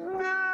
Na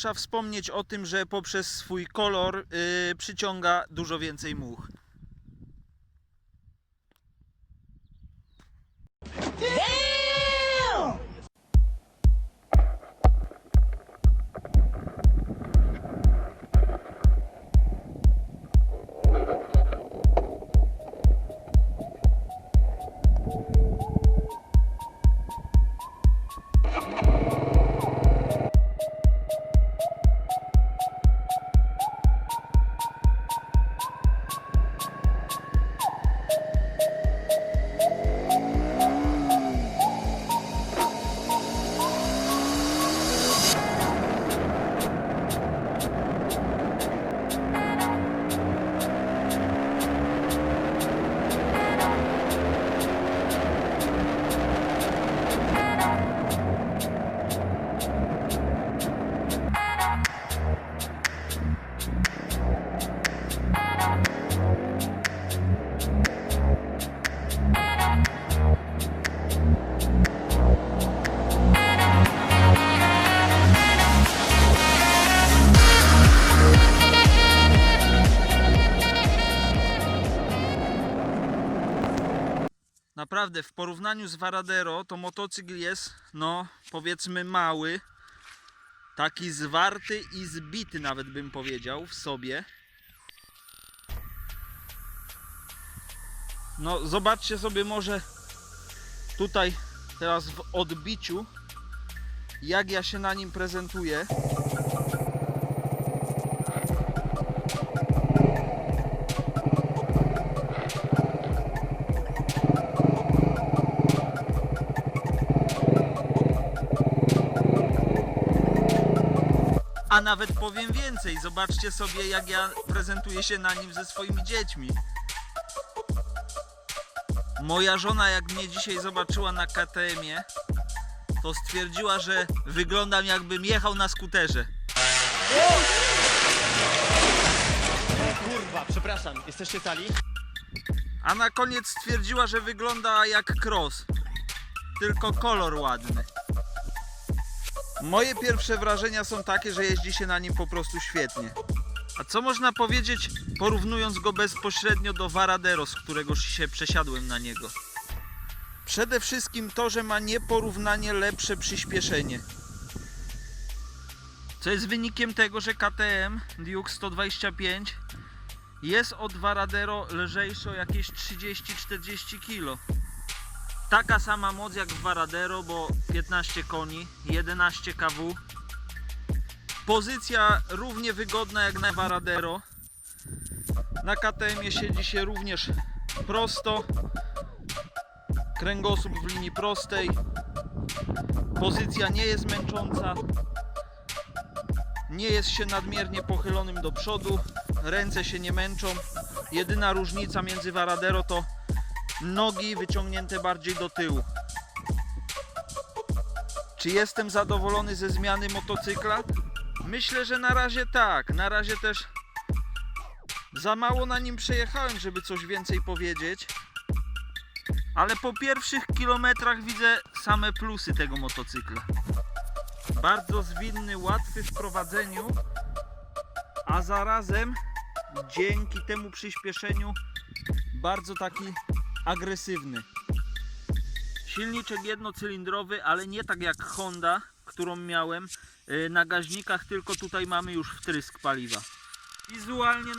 trzeba wspomnieć o tym, że poprzez swój kolor yy, przyciąga dużo więcej much. Naprawdę, w porównaniu z Varadero, to motocykl jest, no, powiedzmy mały. Taki zwarty i zbity nawet bym powiedział w sobie. No, zobaczcie sobie może tutaj teraz w odbiciu, jak ja się na nim prezentuję. A nawet powiem więcej, zobaczcie sobie jak ja prezentuję się na nim ze swoimi dziećmi. Moja żona jak mnie dzisiaj zobaczyła na KTM-ie, to stwierdziła, że wyglądam jakbym jechał na skuterze. Kurwa, przepraszam, jesteście cali? A na koniec stwierdziła, że wygląda jak cross. Tylko kolor ładny. Moje pierwsze wrażenia są takie, że jeździ się na nim po prostu świetnie. A co można powiedzieć, porównując go bezpośrednio do Varadero, z którego się przesiadłem na niego? Przede wszystkim to, że ma nieporównanie lepsze przyspieszenie. Co jest wynikiem tego, że KTM Duke 125 jest od Varadero lżejsze o jakieś 30-40 kg. Taka sama moc jak w Varadero, bo 15 koni, 11 kW. Pozycja równie wygodna jak na Varadero. Na KTM siedzi się również prosto. Kręgosłup w linii prostej. Pozycja nie jest męcząca. Nie jest się nadmiernie pochylonym do przodu. Ręce się nie męczą. Jedyna różnica między Varadero to nogi wyciągnięte bardziej do tyłu. Czy jestem zadowolony ze zmiany motocykla? Myślę, że na razie tak. Na razie też za mało na nim przejechałem, żeby coś więcej powiedzieć. Ale po pierwszych kilometrach widzę same plusy tego motocykla. Bardzo zwinny, łatwy w prowadzeniu, a zarazem dzięki temu przyspieszeniu bardzo taki agresywny. Silniczek jednocylindrowy, ale nie tak jak Honda, którą miałem yy, na gaźnikach, tylko tutaj mamy już wtrysk paliwa. Wizualnie